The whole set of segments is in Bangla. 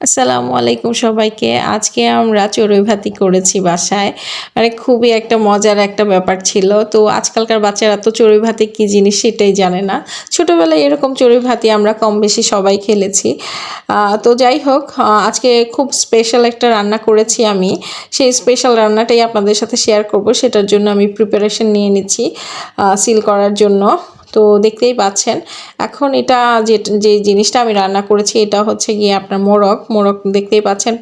আসসালামু আলাইকুম সবাইকে। আজকে আমরা চড়ুই ভাতি করেছি বাসায়। মানে খুবই একটা মজার একটা ব্যাপার ছিল। তো আজকালকার বাচ্চারা তো চড়ুই ভাতি কী জিনিস সেটাই জানে না। ছোটোবেলায় এরকম চড়ুই ভাতি আমরা কম বেশি সবাই খেলেছি। তো যাই হোক আজকে খুব স্পেশাল একটা রান্না করেছি আমি। সেই স্পেশাল রান্নাটাই আপনাদের সাথে শেয়ার করব। সেটার জন্য আমি প্রিপারেশন নিয়ে নিচ্ছি সিল করার জন্য। তো দেখতেই পাচ্ছেন। এখন এটা যে যে জিনিসটা আমি রান্না করেছি, এটা হচ্ছে গিয়ে আপনার মোরগ। মোরগ দেখতেই পাচ্ছেন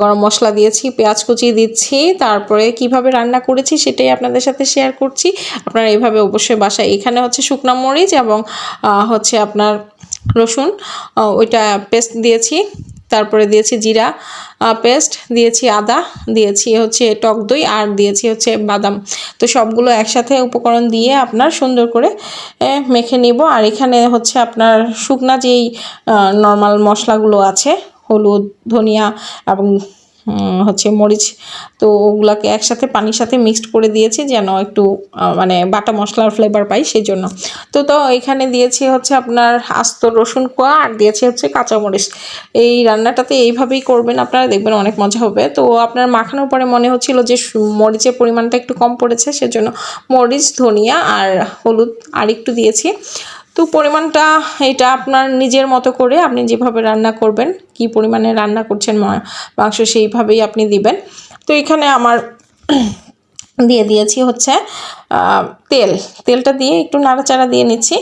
গরম মশলা দিয়েছি, পেঁয়াজ কুচি দিচ্ছি, তারপরে কীভাবে রান্না করেছি সেটাই আপনাদের সাথে শেয়ার করছি। আপনারা এইভাবে অবশ্যই বাসায়, এখানে হচ্ছে শুকনো মরিচ এবং হচ্ছে আপনার রসুন ওইটা পেস্ট দিয়েছি। তারপরে দিয়েছি জিরা পেস্ট, দিয়েছি আদা, দিয়েছি হচ্ছে টক দই আর দিয়েছি হচ্ছে বাদাম। তো সবগুলো একসাথে উপকরণ দিয়ে আপনার সুন্দর করে মেখে নিব। আর এখানে হচ্ছে আপনার শুকনা যেই নর্মাল মশলাগুলো আছে, হলুদ, ধনিয়া এবং হচ্ছে মরিচ, তো ওগুলাকে একসাথে পানির সাথে মিক্সড করে দিয়েছি যেন একটু মানে বাটা মশলার ফ্লেভার পাই সেই জন্য। তো তো এখানে দিয়েছি হচ্ছে আপনার আস্ত রসুন কোয়া আর দিয়েছি হচ্ছে কাঁচামরিচ। এই রান্নাটাতে এইভাবেই করবেন আপনারা, দেখবেন অনেক মজা হবে। তো আপনার মাখানোর পরে মনে হচ্ছিল যে মরিচের পরিমাণটা একটু কম পড়েছে, সেজন্য মরিচ, ধনিয়া আর হলুদ আর একটু দিয়েছি। তো পরিমাণটা এটা আপনার নিজের মতো করে আপনি যেভাবে রান্না করবেন, কি পরিমাণে রান্না করছেন মাংস সেইভাবেই আপনি দিবেন। তো এখানে আমার দিয়ে দিয়েছি হচ্ছে তেল। তেলটা দিয়ে একটু নাড়াচাড়া দিয়ে নিচ্ছি।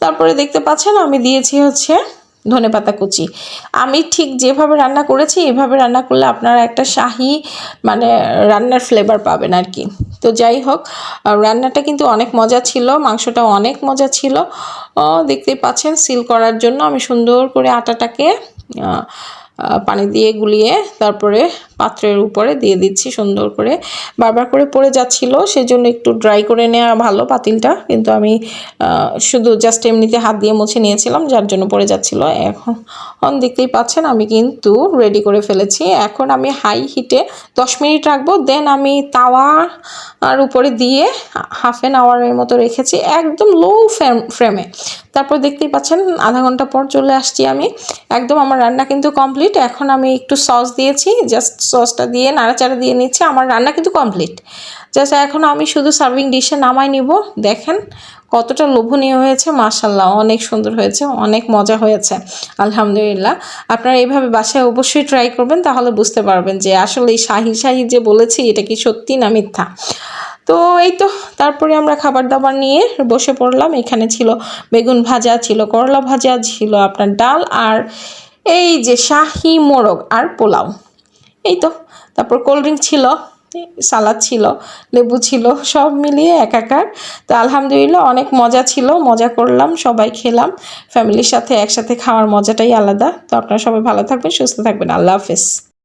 তারপরে দেখতে পাচ্ছেন আমি দিয়েছি হচ্ছে ধনেপাতা কুচি। আমি ঠিক যেভাবে রান্না করেছি এভাবে রান্না করলে আপনারা একটা শাহি মানে রান্নার ফ্লেভার পাবেন আর কি তো যাই হোক রান্নাটা কিন্তু অনেক মজা ছিল মাংসটা অনেক মজা ছিল। ও, দেখতেই পাচ্ছেন সিল করার জন্য আমি সুন্দর করে আটাটাকে পানি দিয়ে গুলিয়ে তারপরে পাত্রের উপরে দিয়ে দিচ্ছি সুন্দর করে। বারবার করে পড়ে যাচ্ছিল, সেজন্য একটু ড্রাই করে নেওয়া ভালো পাতিলটা। কিন্তু আমি শুধু জাস্ট এমনিতে হাত দিয়ে মুছে নিয়েছিলাম, যার জন্য পড়ে যাচ্ছিল। এখন দেখতেই পাচ্ছেন, আমি কিন্তু রেডি করে ফেলেছি। এখন আমি হাই হিটে দশ মিনিট রাখব দেন আমি তাওয়া আর উপরে দিয়ে হাফ অ্যান আওয়ারের মতো রেখেছি, একদম লো ফ্রেমে তারপর দেখতেই পাচ্ছেন, আধা ঘণ্টা পর চলে আসছি আমি। একদম আমার রান্না কিন্তু কমপ্লিট এখন আমি একটু সস দিয়েছি জাস্ট সসটা দিয়ে, নাড়াচাড়া দিয়ে নিচ্ছি। আমার রান্না কিন্তু কমপ্লিট জাস্ট এখন আমি শুধু সার্ভিং ডিশে নামাই নিব। দেখেন কতটা লোভনীয় হয়েছে মাশাল্লাহ অনেক সুন্দর হয়েছে, অনেক মজা হয়েছে, আলহামদুলিল্লাহ। আপনারা এইভাবে বাসায় অবশ্যই ট্রাই করবেন, তাহলে বুঝতে পারবেন যে আসলে এই শাহি শাহি যে বলেছি, এটা কি সত্যি না মিথ্যা। তো এই তো, তারপরে আমরা খাবার দাবার নিয়ে বসে পড়লাম। এখানে ছিল বেগুন ভাজা, ছিল করলা ভাজা, ছিল আপনার ডাল, আর এই যে শাহি মোরগ আর পোলাও। এই তো তারপর কোল্ড ড্রিঙ্ক ছিল, সালাদ ছিল, লেবু ছিল, সব মিলিয়ে একাকার তো আলহামদুলিল্লাহ অনেক মজা ছিল, মজা করলাম, সবাই খেলাম ফ্যামিলির সাথে একসাথে খাওয়ার মজাটাই আলাদা। তো আপনারা সবাই ভালো থাকবেন, সুস্থ থাকবেন, আল্লাহ হাফেজ।